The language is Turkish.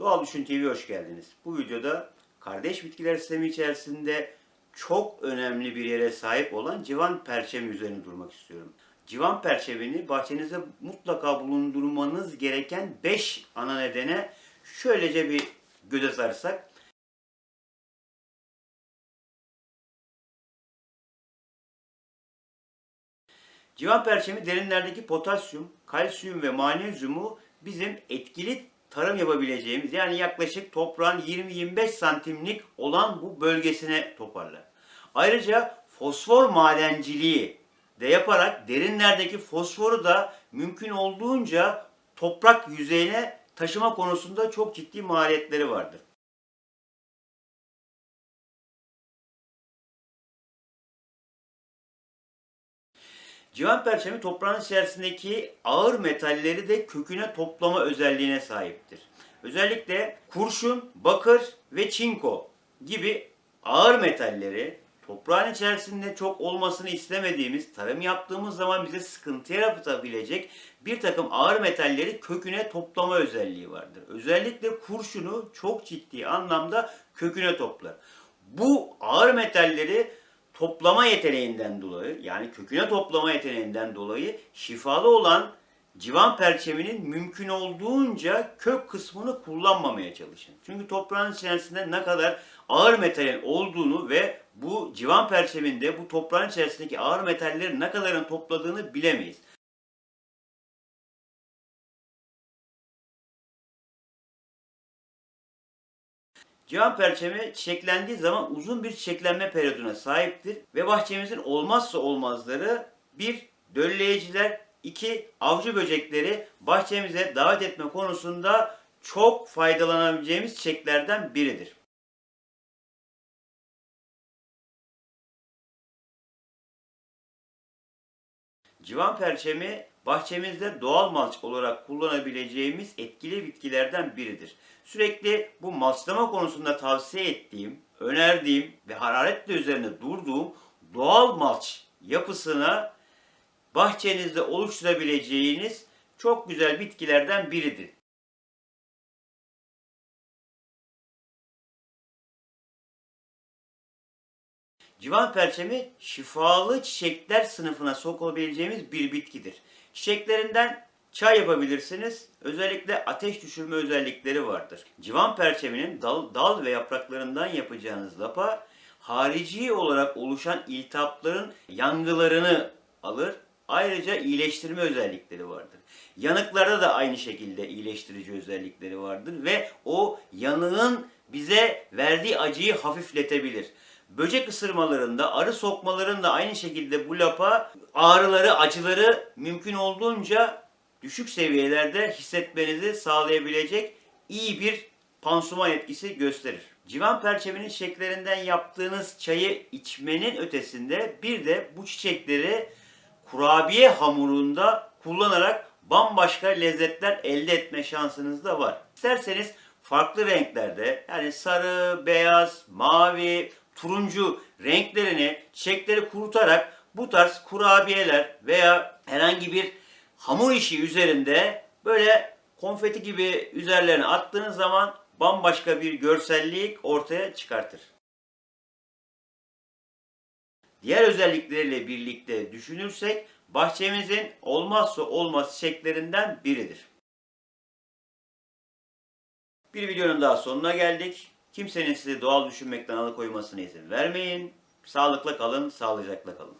Doğal Düşün TV'ye hoş geldiniz. Bu videoda kardeş bitkiler sistemi içerisinde çok önemli bir yere sahip olan civan perçemi üzerine durmak istiyorum. Civan perçemini bahçenizde mutlaka bulundurmanız gereken 5 ana nedene şöylece bir göz atarsak Civan perçemi derinlerdeki potasyum, kalsiyum ve magnezyumu bizim etkili tarım yapabileceğimiz yani yaklaşık toprağın 20-25 santimlik olan bu bölgesine toparlar. Ayrıca fosfor madenciliği de yaparak derinlerdeki fosforu da mümkün olduğunca toprak yüzeyine taşıma konusunda çok ciddi maliyetleri vardır. Civan perçemi toprağın içerisindeki ağır metalleri de köküne toplama özelliğine sahiptir. Özellikle kurşun, bakır ve çinko gibi ağır metalleri toprağın içerisinde çok olmasını istemediğimiz, tarım yaptığımız zaman bize sıkıntı yaratabilecek bir takım ağır metalleri köküne toplama özelliği vardır. Özellikle kurşunu çok ciddi anlamda köküne toplar. Bu ağır metalleri toplama yeteneğinden dolayı yani köküne toplama yeteneğinden dolayı şifalı olan civan perçeminin mümkün olduğunca kök kısmını kullanmamaya çalışın. Çünkü toprağın içerisinde ne kadar ağır metalin olduğunu ve bu civan perçeminde bu toprağın içerisindeki ağır metalleri ne kadarını topladığını bilemeyiz. Civan perçemi çiçeklendiği zaman uzun bir çiçeklenme periyoduna sahiptir ve bahçemizin olmazsa olmazları bir dölleyiciler, iki avcı böcekleri bahçemize davet etme konusunda çok faydalanabileceğimiz çiçeklerden biridir. Civan perçemi bahçemizde doğal malç olarak kullanabileceğimiz etkili bitkilerden biridir. Sürekli bu malçlama konusunda tavsiye ettiğim, önerdiğim ve hararetle üzerine durduğum doğal malç yapısına bahçenizde oluşturabileceğiniz çok güzel bitkilerden biridir. Civan perçemi şifalı çiçekler sınıfına sokulabileceğimiz bir bitkidir. Çiçeklerinden çay yapabilirsiniz. Özellikle ateş düşürme özellikleri vardır. Civan perçeminin dal, dal ve yapraklarından yapacağınız lapa harici olarak oluşan iltihapların yangılarını alır. Ayrıca iyileştirme özellikleri vardır. Yanıklarda da aynı şekilde iyileştirici özellikleri vardır ve o yanığın bize verdiği acıyı hafifletebilir. Böcek ısırmalarında, arı sokmalarında aynı şekilde bu lapa ağrıları, acıları mümkün olduğunca düşük seviyelerde hissetmenizi sağlayabilecek iyi bir pansuman etkisi gösterir. Civan perçeminin çiçeklerinden yaptığınız çayı içmenin ötesinde bir de bu çiçekleri kurabiye hamurunda kullanarak bambaşka lezzetler elde etme şansınız da var. İsterseniz farklı renklerde yani sarı, beyaz, mavi, turuncu renklerini çiçekleri kurutarak bu tarz kurabiyeler veya herhangi bir hamur işi üzerinde böyle konfeti gibi üzerlerine attığınız zaman bambaşka bir görsellik ortaya çıkartır. Diğer özellikleriyle birlikte düşünürsek bahçemizin olmazsa olmaz çiçeklerinden biridir. Bir videonun daha sonuna geldik. Kimsenin sizi doğal düşünmekten alıkoymasına izin vermeyin. Sağlıkla kalın, sağlıcakla kalın.